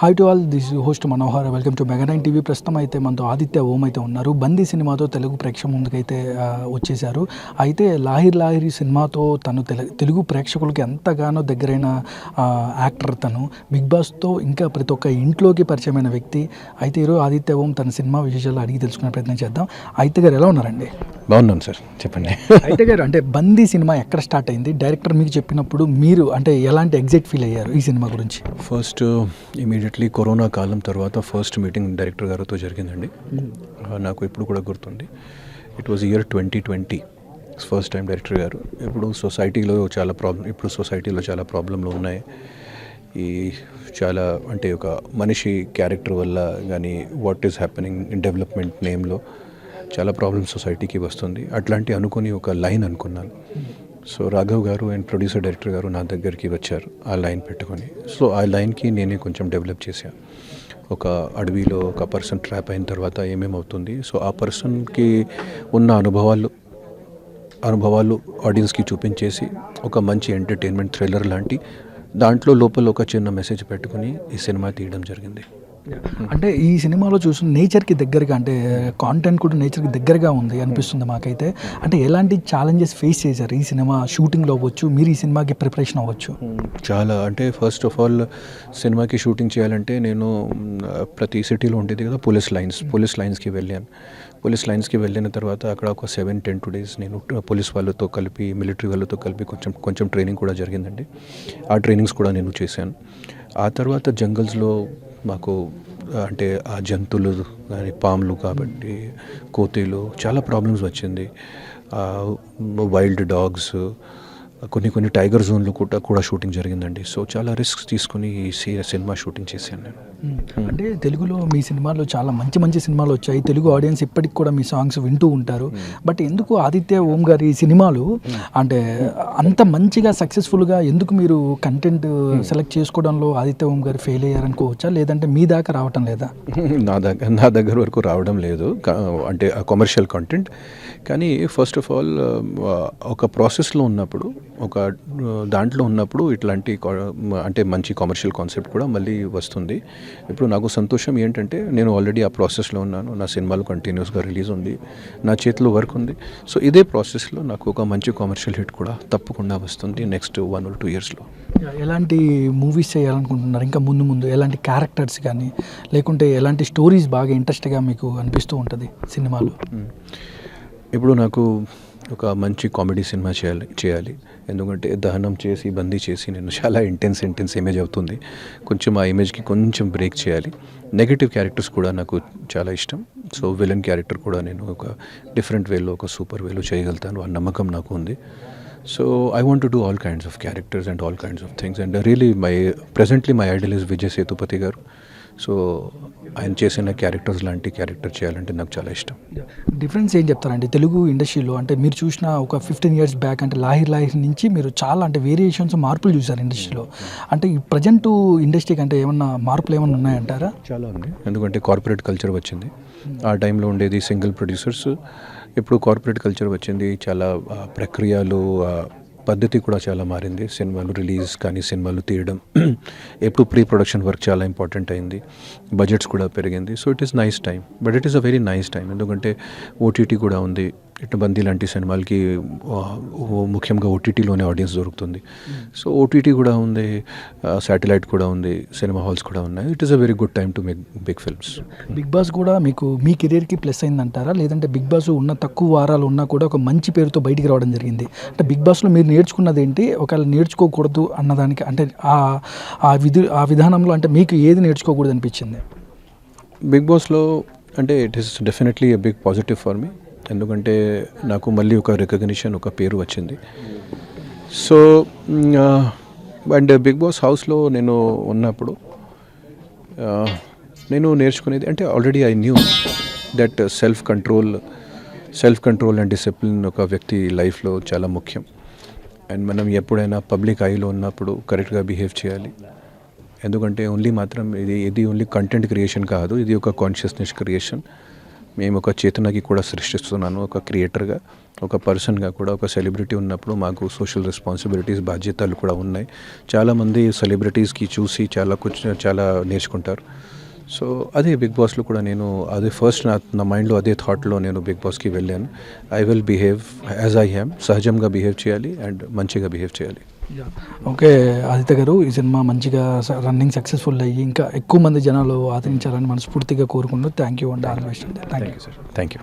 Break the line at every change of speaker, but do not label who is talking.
Hi to all this host Manohar welcome to mega nine TV ప్రస్తుతం అయితే మనతో ఆదిత్య ఓం అయితే ఉన్నారు. బందీ సినిమాతో తెలుగు ప్రేక్షకు ముందుకైతే వచ్చేశారు. వచ్చేసారు అయితే లాహిర్ లాహిరి సినిమాతో తను తెలు తెలుగు ప్రేక్షకులకి ఎంతగానో దగ్గరైన యాక్టర్ తను. బిగ్ బాస్తో ఇంకా ప్రతి ఒక్క ఇంట్లోకి పరిచయమైన వ్యక్తి. అయితే ఈరోజు ఆదిత్య ఓం తన సినిమా విశేషాలు అడిగి తెలుసుకునే ప్రయత్నం చేద్దాం. అయితే గారు ఎలా ఉన్నారండి?
బాగున్నాను సార్ చెప్పండి.
అయితే గారు అంటే బందీ సినిమా ఎక్కడ స్టార్ట్ అయింది? డైరెక్టర్ మీకు చెప్పినప్పుడు మీరు అంటే ఎలాంటి ఎగ్జైట్ ఫీల్ అయ్యారు ఈ సినిమా గురించి?
ఫస్ట్ ఇమీడియట్లీ కరోనా కాలం తర్వాత ఫస్ట్ మీటింగ్ డైరెక్టర్ గారితో జరిగిందండి. నాకు ఇప్పుడు కూడా గుర్తుంది. It was year twenty twenty first time director గారు. ఇప్పుడు సొసైటీలో చాలా ప్రాబ్లం ఇప్పుడు సొసైటీలో చాలా ప్రాబ్లంలు ఉన్నాయి. ఈ చాలా అంటే ఒక మనిషి క్యారెక్టర్ వల్ల కానీ what is happening in development నేమ్లో చాలా ప్రాబ్లమ్ సొసైటీకి వస్తుంది. అట్లాంటి అనుకుని ఒక లైన్ అనుకున్నాను. సో రాఘవ్ గారు అండ్ ప్రొడ్యూసర్ డైరెక్టర్ గారు నా దగ్గరికి వచ్చారు ఆ లైన్ పెట్టుకొని. సో ఆ లైన్కి నేనే కొంచెం డెవలప్ చేశాను ఒక అడవిలో ఒక పర్సన్ ట్రాప్ అయిన తర్వాత ఏమేమవుతుంది సో ఆ పర్సన్కి ఉన్న అనుభవాలు అనుభవాలు ఆడియన్స్కి చూపించేసి ఒక మంచి ఎంటర్టైన్మెంట్ థ్రిల్లర్ లాంటి దాంట్లో లోపల ఒక చిన్న మెసేజ్ పెట్టుకుని ఈ సినిమా తీయడం జరిగింది.
అంటే ఈ సినిమాలో చూసిన నేచర్కి దగ్గరగా అంటే కాంటెంట్ కూడా నేచర్కి దగ్గరగా ఉంది అనిపిస్తుంది మాకైతే. అంటే ఎలాంటి ఛాలెంజెస్ ఫేస్ చేశారు? ఈ సినిమా షూటింగ్లో అవ్వచ్చు మీరు ఈ సినిమాకి ప్రిపరేషన్ అవ్వచ్చు.
చాలా అంటే ఫస్ట్ ఆఫ్ ఆల్ సినిమాకి షూటింగ్ చేయాలంటే నేను ప్రతి సిటీలో ఉండేది కదా పోలీస్ లైన్స్ పోలీస్ లైన్స్కి వెళ్ళాను. పోలీస్ లైన్స్కి వెళ్ళిన తర్వాత అక్కడ ఒక సెవెన్ టెన్ టూ డేస్ నేను పోలీస్ వాళ్ళతో కలిపి మిలిటరీ వాళ్ళతో కలిపి కొంచెం కొంచెం ట్రైనింగ్ కూడా జరిగిందండి. ఆ ట్రైనింగ్స్ కూడా నేను చేశాను. ఆ తర్వాత జంగల్స్లో మాకు అంటే ఆ జంతువులు కానీ పాములు కాబట్టి కోతిలు చాలా ప్రాబ్లమ్స్ వచ్చింది. వైల్డ్ డాగ్స్ కొన్ని కొన్ని టైగర్ జోన్లో కూడా కూడా షూటింగ్ జరిగిందండి. సో చాలా రిస్క్స్ తీసుకుని ఈ సినిమా షూటింగ్ చేశాను నేను.
అంటే తెలుగులో మీ సినిమాలో చాలా మంచి మంచి సినిమాలు వచ్చాయి. తెలుగు ఆడియన్స్ ఇప్పటికి కూడా మీ సాంగ్స్ వింటూ ఉంటారు. బట్ ఎందుకు ఆదిత్య ఓం గారి సినిమాలు అంటే అంత మంచిగా సక్సెస్ఫుల్గా ఎందుకు మీరు కంటెంట్ సెలెక్ట్ చేసుకోవడంలో ఆదిత్య ఓం గారు ఫెయిల్ అయ్యారనుకోవచ్చా లేదంటే మీ దాకా రావటం లేదా?
నా దగ్గర నా దగ్గర వరకు రావడం లేదు. అంటే కమర్షియల్ కంటెంట్ కానీ ఫస్ట్ ఆఫ్ ఆల్ ఒక ప్రాసెస్లో ఉన్నప్పుడు ఒక దాంట్లో ఉన్నప్పుడు ఇట్లాంటి అంటే మంచి కమర్షియల్ కాన్సెప్ట్ కూడా మళ్ళీ వస్తుంది. ఇప్పుడు నాకు సంతోషం ఏంటంటే నేను ఆల్రెడీ ఆ ప్రాసెస్లో ఉన్నాను. నా సినిమాలు కంటిన్యూస్గా రిలీజ్ ఉంది. నా చేతిలో వర్క్ ఉంది. సో ఇదే ప్రాసెస్లో నాకు ఒక మంచి కమర్షియల్ హిట్ కూడా తప్పకుండా వస్తుంది నెక్స్ట్ వన్ ఆర్ టూ ఇయర్స్లో
ఎలాంటి మూవీస్ చేయాలనుకుంటున్నారు? ఇంకా ముందు ముందు ఎలాంటి క్యారెక్టర్స్ కానీ లేకుంటే ఎలాంటి స్టోరీస్ బాగా ఇంట్రెస్ట్గా మీకు అనిపిస్తూ ఉంటుంది సినిమాలో.
ఇప్పుడు నాకు ఒక మంచి కామెడీ సినిమా చేయాలి చేయాలి. ఎందుకంటే దహనం చేసి బందీ చేసి నేను చాలా ఇంటెన్స్ ఇంటెన్స్ ఇమేజ్ అవుతుంది. కొంచెం ఆ ఇమేజ్కి కొంచెం బ్రేక్ చేయాలి. నెగిటివ్ క్యారెక్టర్స్ కూడా నాకు చాలా ఇష్టం. సో విలన్ క్యారెక్టర్ కూడా నేను ఒక డిఫరెంట్ వేలో ఒక సూపర్ వేలో చేయగలుగుతాను ఆ నమ్మకం నాకు ఉంది. So I want to do all kinds of characters and all kinds of things and really my presently my idol is Vijay Sethupathi గారు. సో ఆయన చేసిన క్యారెక్టర్స్ లాంటి క్యారెక్టర్ చేయాలంటే నాకు చాలా ఇష్టం.
డిఫరెన్స్ ఏం చెప్తారండి? తెలుగు ఇండస్ట్రీలో అంటే మీరు చూసిన ఒక ఫిఫ్టీన్ ఇయర్స్ బ్యాక్ అంటే లాహిర్ లాహిర్ నుంచి మీరు చాలా అంటే వేరియేషన్స్ మార్పులు చూసారు ఇండస్ట్రీలో. అంటే ఈ ప్రజెంట్ ఇండస్ట్రీకి అంటే ఏమన్నా మార్పులు ఏమన్నా ఉన్నాయంటారా?
చాలా ఉంది. ఎందుకంటే కార్పొరేట్ కల్చర్ వచ్చింది. ఆ టైంలో ఉండేది సింగిల్ ప్రొడ్యూసర్స్ ఇప్పుడు కార్పొరేట్ కల్చర్ వచ్చింది. చాలా ప్రక్రియలు పద్ధతి కూడా చాలా మారింది. సినిమాలు రిలీజ్ కానీ సినిమాలు తీయడం ఎప్పుడు ప్రీ ప్రొడక్షన్ వర్క్ చాలా ఇంపార్టెంట్ అయింది. బడ్జెట్స్ కూడా పెరిగింది. So it is nice time but it is a very nice time ఎందుకంటే ఓటీటీ కూడా ఉంది. ఇటు బందీ లాంటి సినిమాలకి ముఖ్యంగా ఓటీటీలోనే ఆడియన్స్ దొరుకుతుంది. సో ఓటీటీ కూడా ఉంది శాటిలైట్ కూడా ఉంది సినిమా హాల్స్ కూడా ఉన్నాయి. It is a very good time to make big films
Bigg Boss కూడా మీకు మీ కెరీర్కి ప్లస్ అయిందంటారా? లేదంటే బిగ్ బాస్ ఉన్న తక్కువ వారాలు ఉన్నా కూడా ఒక మంచి పేరుతో బయటికి రావడం జరిగింది. అంటే బిగ్ బాస్లో మీరు నేర్చుకున్నది ఏంటి? ఒకవేళ నేర్చుకోకూడదు అన్నదానికి అంటే ఆ ఆ విధి ఆ విధానంలో అంటే మీకు ఏది నేర్చుకోకూడదు అనిపించింది?
బిగ్ బాస్లో అంటే it is definitely a big positive for me ఎందుకంటే నాకు మళ్ళీ ఒక రికగ్నిషన్ ఒక పేరు వచ్చింది. సో అండ్ బిగ్ బాస్ హౌస్లో నేను ఉన్నప్పుడు నేను నేర్చుకునేది అంటే already I knew that self control self control and discipline ఒక వ్యక్తి లైఫ్లో చాలా ముఖ్యం. అండ్ మనం ఎప్పుడైనా పబ్లిక్ ఐలో ఉన్నప్పుడు కరెక్ట్గా బిహేవ్ చేయాలి. ఎందుకంటే ఓన్లీ మాత్రం ఇది ఇది ఓన్లీ కంటెంట్ క్రియేషన్ కాదు ఇది ఒక కాన్షియస్నెస్ క్రియేషన్ మేము ఒక చేతనకి కూడా సృష్టిస్తున్నాను ఒక క్రియేటర్గా ఒక పర్సన్గా కూడా ఒక సెలబ్రిటీ ఉన్నప్పుడు మాకు సోషల్ రెస్పాన్సిబిలిటీస్ బాధ్యతలు కూడా ఉన్నాయి. చాలామంది సెలబ్రిటీస్కి చూసి చాలా కూర్చు చాలా నేర్చుకుంటారు. సో అదే బిగ్ బాస్లో కూడా నేను అదే ఫస్ట్ నా నా మైండ్లో అదే థాట్లో నేను బిగ్ బాస్కి వెళ్ళాను. I will behave as I am సహజంగా బిహేవ్ చేయాలి అండ్ మంచిగా బిహేవ్ చేయాలి.
ఓకే ఆదిత్య గారు ఈ సినిమా మంచిగా రన్నింగ్ సక్సెస్ఫుల్ అయ్యి ఇంకా ఎక్కువ మంది జనాలు ఆదరించాలని మనస్ఫూర్తిగా కోరుకుంటూ థ్యాంక్ యూ అండి all best
thank you sir thank you